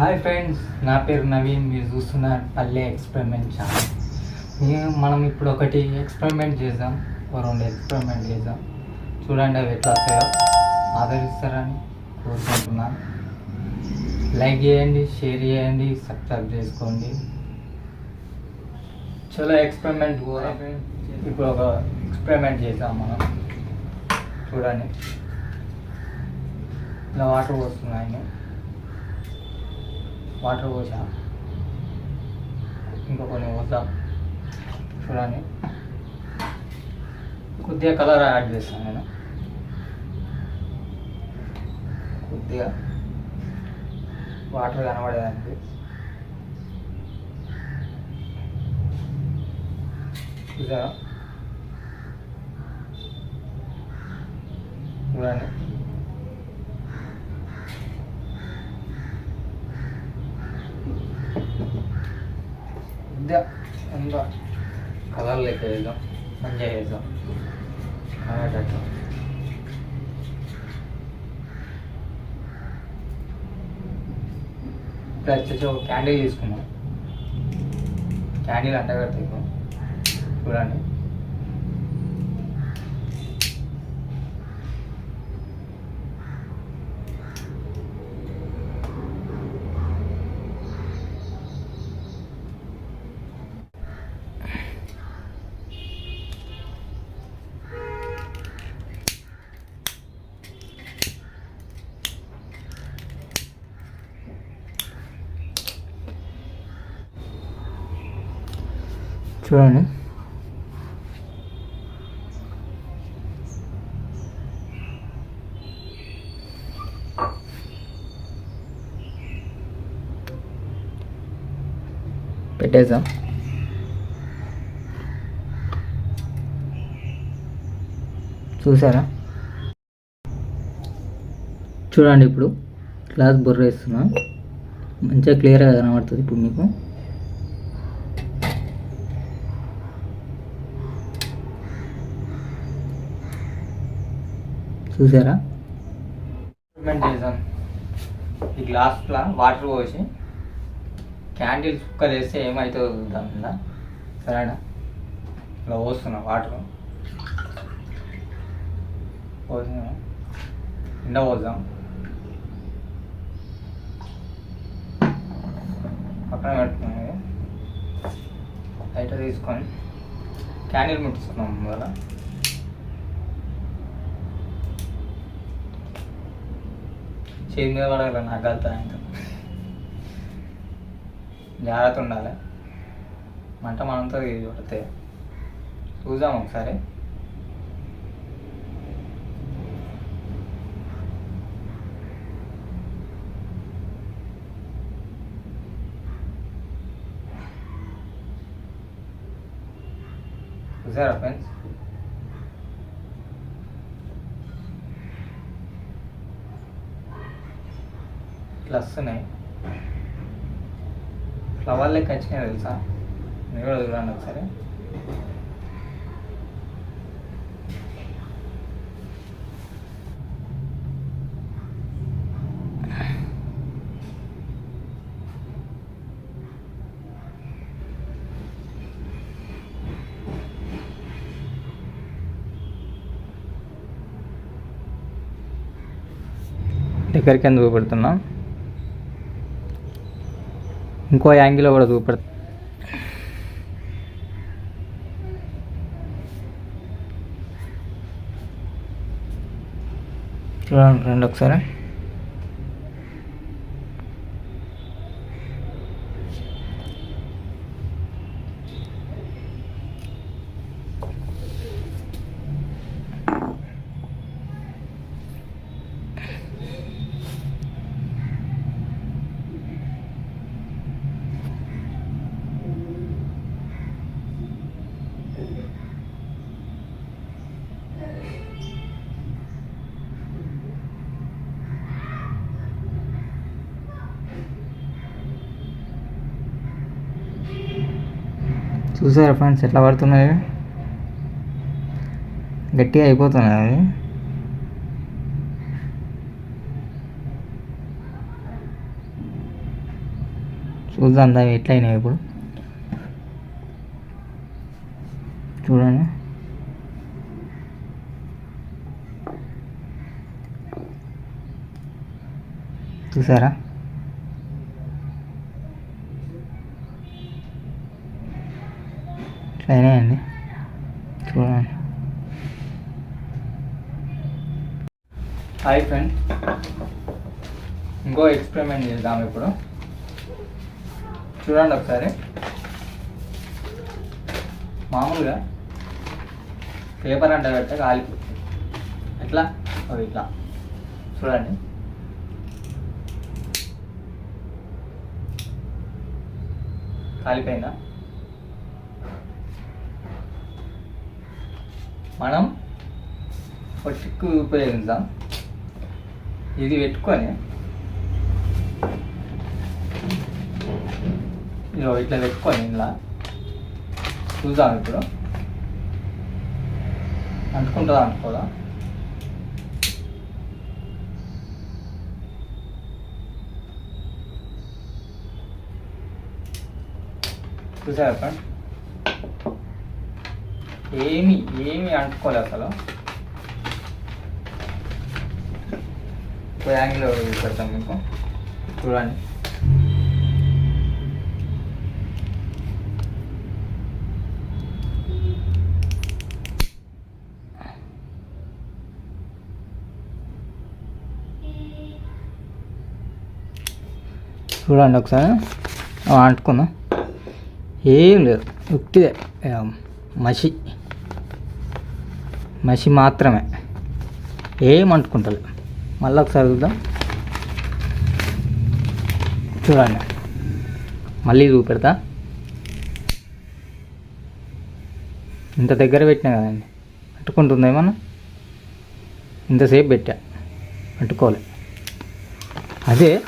Hi friends నా పేరు నవీన్ మీరు చూస్తున్నారు పల్లె ఎక్స్పెరిమెంట్ ఛానల్ మేము మనం ఇప్పుడు ఒకటి ఎక్స్పెరిమెంట్ చేద్దాం ఓ రెండు ఎక్స్పెరిమెంట్ చేద్దాం. చూడండి అవి ఎట్లా వస్తాయో. ఆదరిస్తారని కోరుకుంటున్నాను. లైక్ చేయండి షేర్ చేయండి సబ్స్క్రైబ్ చేసుకోండి. చలో ఎక్స్పెరిమెంట్ కూడా ఇప్పుడు ఒక ఎక్స్పెరిమెంట్ చేద్దాం మనం. చూడండి. ఇలా వాటర్ పోస్తున్నాయి. వాటర్ పోసా. ఇంకా కొన్ని పోతా. చూడండి కొద్దిగా కలర్ యాడ్ చేస్తాను నేను. కొద్దిగా వాటర్ కనబడేదానికి. చూసారా? చూడండి మధ్య ఎంత కలర్ లెక్క వేద్దాం ఎంజాయ్ చేద్దాం కనబడేటట్టు ఇప్పుడు వచ్చేసి ఒక క్యాండిల్ తీసుకున్నాం క్యాండిల్ అంటగడతాయి చూడండి. చూడండి. పెట్టేద్దాం. చూసారా? చూడండి ఇప్పుడు. గ్లాస్ బొర్ర వేస్తున్నా. మంచిగా క్లియర్గా కనబడుతుంది ఇప్పుడు మీకు. చూసారా? ఈ గ్లాస్లో వాటర్ పోసి క్యాండిల్ కుక్కర్ వేస్తే ఏమవుతుందో చూద్దాం ఇలా సరేనా? ఇలా పోస్తున్నా వాటర్ పోసిన. ఎండ పోద్దాం. పక్కన పెట్టుకుని లైటర్ తీసుకొని క్యాండిల్ ముట్టిస్తున్నాం కదా చేతి మీద పడాలి నాకు వెళ్తా ఇంకా జాగ్రత్త ఉండాలి మంట మనంతో ఇది పడితే చూద్దాం ఒకసారి. చూసారా ఫ్రెండ్స్? ఇట్లా వస్తున్నాయి ఫ్లవర్ లెక్క వచ్చినాయి తెలుసా? మీరు కూడా చూడండి ఒకసారి. దగ్గరికి ఎందుకు చూపెడుతున్నాం ఇంకో యాంగిల్లో కూడా చూపెడతా. చూడండి రండి ఒకసారి. చూసారా ఫ్రెండ్స్ ఎట్లా పడుతున్నాయి? గట్టిగా అయిపోతున్నాయి. అవి చూద్దాం దా ఎట్లయినాయి ఇప్పుడు. చూడండి. చూసారా? అయినాయండి చూడండి. Hi friend. ఇంకో ఎక్స్పెరిమెంట్ చేద్దాం ఇప్పుడు. చూడండి ఒకసారి. మామూలుగా పేపర్ అంటే పెట్ట కాలిపోతుంది ఎట్లా? ఓ ఇట్లా. చూడండి. కాలిపోయిందా? మనం ఒక చిక్కు ఉపయోగిద్దాం. ఇది పెట్టుకొని ఇలా ఇట్లా పెట్టుకొని ఇలా చూద్దాం ఇప్పుడు. అంటుకుంటుందా అనుకోదా చూసారా ఫ్రెండ్ ఏమి ఏమి అంటుకోలేదు అసలు. యాంగిల్ పెడతాం మీకు. చూడండి. చూడండి ఒకసారి. అంటుకుందాం. ఏం లేదు. ఉట్టిదే మసి. మసి మాత్రమే. ఏం మళ్ళీ ఒకసారి చూద్దాం. చూడండి. మళ్ళీ చూపెడతా. ఇంత దగ్గర పెట్టినా కదండి. అంటుకుంటుందా ఏమన్నా? ఇంతసేపు పెట్టా. అంటుకోలే. అదే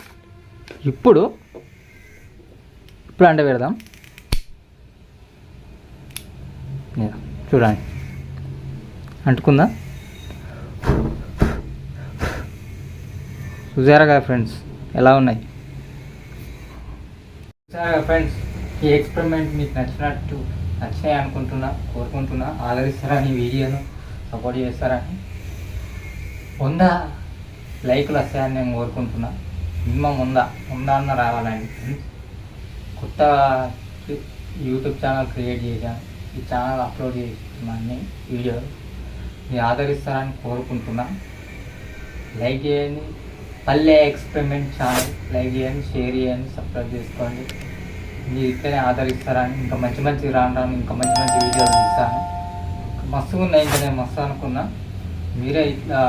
ఇప్పుడు ఇప్పుడు అంటే పెడదాం. చూడండి. అంటుకుందా? చూసారా కదా ఫ్రెండ్స్ ఎలా ఉన్నాయి? చూసారా ఫ్రెండ్స్ ఈ ఎక్స్పెరిమెంట్ మీకు నచ్చినట్టు నచ్చినాయి అనుకుంటున్నా కోరుకుంటున్నా ఆదరిస్తారని వీడియోను సపోర్ట్ చేస్తారని వంద లైకులు వస్తాయని నేను కోరుకుంటున్నా. మినిమం ఉందా? ఉందా అన్న రావాలండి కొత్త యూట్యూబ్ ఛానల్ క్రియేట్ చేశాను. ఈ ఛానల్ అప్లోడ్ చేస్తున్నాను అన్ని వీడియోలు మీరు ఆదరిస్తారని కోరుకుంటున్నా. లైక్ చేయండి పల్లె ఎక్స్పెరిమెంట్ ఛానల్ లైక్ చేయండి షేర్ చేయండి సబ్స్క్రైబ్ చేసుకోండి. మీరు ఇట్లనే ఆదరిస్తారని ఇంకా మంచి మంచి రాను రాను ఇంకా మంచి మంచి వీడియోలు తీస్తాను. మస్తుగా ఉన్నాయి ఇంకా నేను మస్తు అనుకున్నా. మీరే ఇట్లా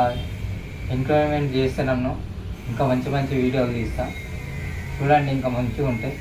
ఎంకరేజ్మెంట్ చేస్తే నన్ను ఇంకా మంచి మంచి వీడియోలు తీస్తా. చూడండి ఇంకా మంచిగా ఉంటాయి